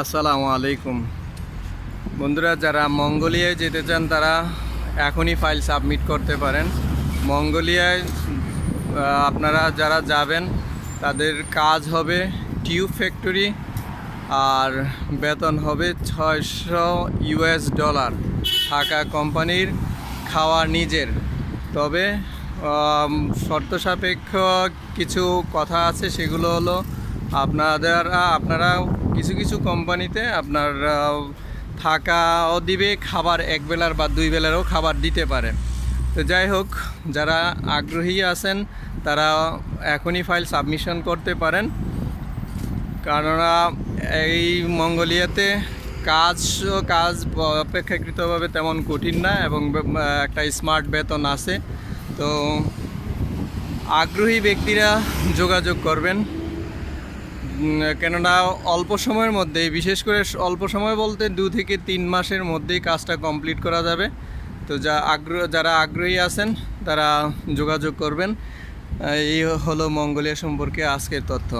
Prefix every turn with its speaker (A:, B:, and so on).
A: আসসালামু আলাইকুম। বন্ধুরা, যারা মঙ্গোলিয়ায় যেতে চান, তারা এখনই ফাইল সাবমিট করতে পারেন। মঙ্গোলিয়ায় আপনারা যারা যাবেন, তাদের কাজ হবে টিউব ফ্যাক্টরি আর বেতন হবে ছয়শো ইউএস ডলার। থাকা কোম্পানির খাওয়া নিজের। তবে শর্ত সাপেক্ষ কিছু কথা আছে, সেগুলো হলো আপনাদের আপনারা কিছু কিছু কোম্পানিতে আপনার থাকাও দিবে, খাবার এক বেলার বা দুই বেলারও খাবার দিতে পারে। তো যাই হোক, যারা আগ্রহী আছেন, তারা এখনই ফাইল সাবমিশন করতে পারেন। কেননা এই মঙ্গোলিয়াতে কাজ কাজ অপেক্ষাকৃতভাবে তেমন কঠিন না এবং একটা স্মার্ট বেতন আছে। তো আগ্রহী ব্যক্তিরা যোগাযোগ করবেন। কেননা অল্প সময়ের মধ্যেই, বিশেষ করে অল্প সময় বলতে দু থেকে তিন মাসের মধ্যেই কাজটা কমপ্লিট করা যাবে। তো যা আগ্রহ, যারা আগ্রহী আছেন, তারা যোগাযোগ করবেন। এই হলো মঙ্গোলিয়া সম্পর্কে আজকের তথ্য।